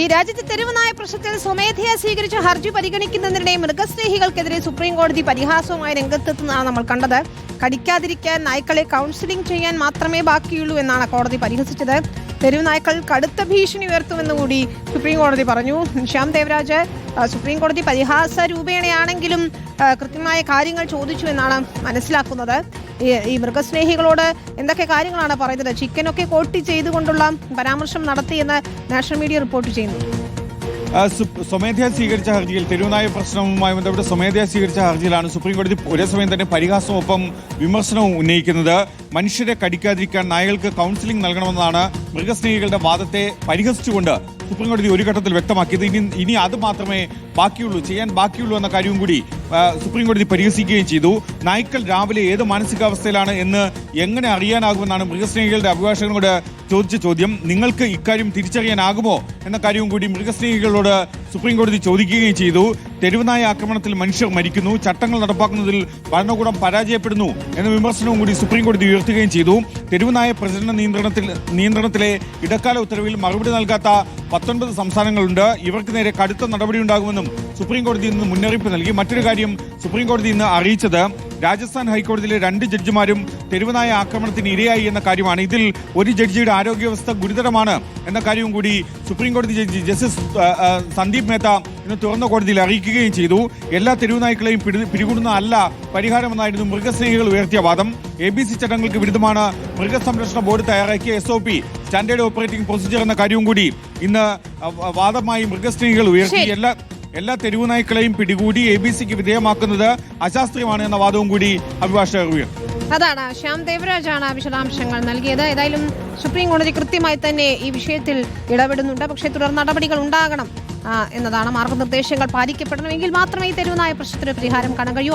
ഈ രാജ്യത്തെ തെരുവുനായ പ്രശ്നത്തിൽ സ്വമേധയാ സ്വീകരിച്ച ഹർജി പരിഗണിക്കുന്നതിനിടെ മൃഗസ്നേഹികൾക്കെതിരെ സുപ്രീം കോടതി പരിഹാസവുമായി രംഗത്തെത്തുന്നതാണ് നമ്മൾ കണ്ടത്. കടിക്കാതിരിക്കാൻ നായ്ക്കളെ കൗൺസിലിംഗ് ചെയ്യാൻ മാത്രമേ ബാക്കിയുള്ളൂ എന്നാണ് കോടതി പരിഹസിച്ചത്. തെരുവ് നായ്ക്കൾ കടുത്ത ഭീഷണി ഉയർത്തുമെന്ന് കൂടി സുപ്രീം കോടതി പറഞ്ഞു. ശ്യാം ദേവരാജ് സുപ്രീം കോടതി പരിഹാസ രൂപേണയാണെങ്കിലും കൃത്യമായ കാര്യങ്ങൾ ചോദിച്ചു എന്നാണ് മനസ്സിലാക്കുന്നത്. ഈ മൃഗസ്നേഹികളോട് എന്തൊക്കെ കാര്യങ്ങളാണ് പറയുന്നത്? ചിക്കനൊക്കെ കോട്ടി ചെയ്തുകൊണ്ടുള്ള പരാമർശം നടത്തിയെന്ന് നാഷണൽ മീഡിയ റിപ്പോർട്ട് ചെയ്യുന്നു. സ്വമേധയാ സ്വീകരിച്ച ഹർജിയിൽ തെരുവുനായ പ്രശ്നവുമായി ബന്ധപ്പെട്ട് സ്വമേധയാ സ്വീകരിച്ച ഹർജിയിലാണ് സുപ്രീം കോടതി ഒരേ സമയം തന്നെ പരിഹാസവും ഒപ്പം വിമർശനവും ഉന്നയിക്കുന്നത്. മനുഷ്യരെ കടിക്കാതിരിക്കാൻ നായകൾക്ക് കൗൺസിലിംഗ് നൽകണമെന്നാണ് മൃഗസ്നേഹികളുടെ വാദത്തെ പരിഹസിച്ചുകൊണ്ട് സുപ്രീം കോടതി ഒരു ഘട്ടത്തിൽ വ്യക്തമാക്കിയത്. ഇനി ഇനി അത് മാത്രമേ ബാക്കിയുള്ളൂ ചെയ്യാൻ ബാക്കിയുള്ളൂ എന്ന കാര്യവും കൂടി സുപ്രീം കോടതി പരിഹസിക്കുകയും ചെയ്തു. നായ്ക്കൾ രാവിലെ ഏത് മാനസികാവസ്ഥയിലാണ് എന്ന് എങ്ങനെ അറിയാനാകുമെന്നാണ് മൃഗസ്നേഹികളുടെ അഭിഭാഷകനോട് ചോദിച്ച ചോദ്യം. നിങ്ങൾക്ക് ഇക്കാര്യം തിരിച്ചറിയാനാകുമോ എന്ന കാര്യവും കൂടി മൃഗസ്നേഹികളോട് സുപ്രീം കോടതി ചോദിക്കുകയും ചെയ്തു. തെരുവുനായ ആക്രമണത്തിൽ മനുഷ്യർ മരിക്കുന്നു. ചട്ടങ്ങൾ നടപ്പാക്കുന്നതിൽ ഭരണകൂടം പരാജയപ്പെടുന്നു എന്ന വിമർശനവും കൂടി സുപ്രീം കോടതി ഉയർത്തുകയും ചെയ്തു. തെരുവുനായ പ്രചരണ നിയന്ത്രണത്തിൽ നിയന്ത്രണത്തിലെ ഇടക്കാല ഉത്തരവിൽ മറുപടി നൽകാത്ത പത്തൊൻപത് സംസ്ഥാനങ്ങളുണ്ട്. ഇവർക്ക് നേരെ കടുത്ത നടപടിയുണ്ടാകുമെന്നും സുപ്രീം കോടതി മുന്നറിയിപ്പ് നൽകി. മറ്റൊരു സുപ്രീം കോടതി ഇന്ന് അറിയിച്ചത് രാജസ്ഥാൻ ഹൈക്കോടതിയിലെ രണ്ട് ജഡ്ജിമാരും തെരുവനായ ആക്രമണത്തിന് ഇരയായി എന്ന കാര്യമാണ്. ഇതിൽ ഒരു ജഡ്ജിയുടെ ആരോഗ്യാവസ്ഥ ഗുരുതരമാണ് എന്ന കാര്യവും കൂടി സുപ്രീംകോടതി ജഡ്ജി ജസ്റ്റിസ് സന്ദീപ് മേത്ത ഇന്ന് തുറന്ന കോടതിയിൽ അറിയിക്കുകയും ചെയ്തു. എല്ലാ തെരുവുനായ്ക്കളെയും പിടി- പിടികൂടുന്ന അല്ല പരിഹാരമെന്നായിരുന്നു മൃഗസ്നേഹികൾ ഉയർത്തിയ വാദം. എ ബി സി ചട്ടങ്ങൾക്ക് വിരുദ്ധമാണ് മൃഗസംരക്ഷണ ബോർഡ് തയ്യാറാക്കിയ S O P standard operating procedure എന്ന കാര്യവും കൂടി ഇന്ന് വാദമായി മൃഗസ്നേഹികൾ ഉയർത്തി. ശരി. എല്ലാ തെരുവു നായ്ക്കളെയും പിടികൂടി എ ബി സിക്ക് വിധേയമാക്കുന്നത് അശാസ്ത്രീയമാണ് എന്ന വാദവും കൂടി അഭിഭാഷകർ ഉയർത്തി. അതാണ്. ശ്യാം ദേവരാജാണ് വിശദാംശങ്ങൾ നൽകിയത്. ഏതായാലും സുപ്രീം കോടതി കൃത്യമായി തന്നെ ഈ വിഷയത്തിൽ ഇടപെടുന്നുണ്ട്. പക്ഷേ തുടർ നടപടികൾ ഉണ്ടാകണം എന്നതാണ് മാർഗനിർദ്ദേശങ്ങൾ പാലിക്കപ്പെടണമെങ്കിൽ മാത്രമേ ഈ തെരുവുനായ പ്രശ്നത്തിന് പരിഹാരം കാണാൻ കഴിയൂ.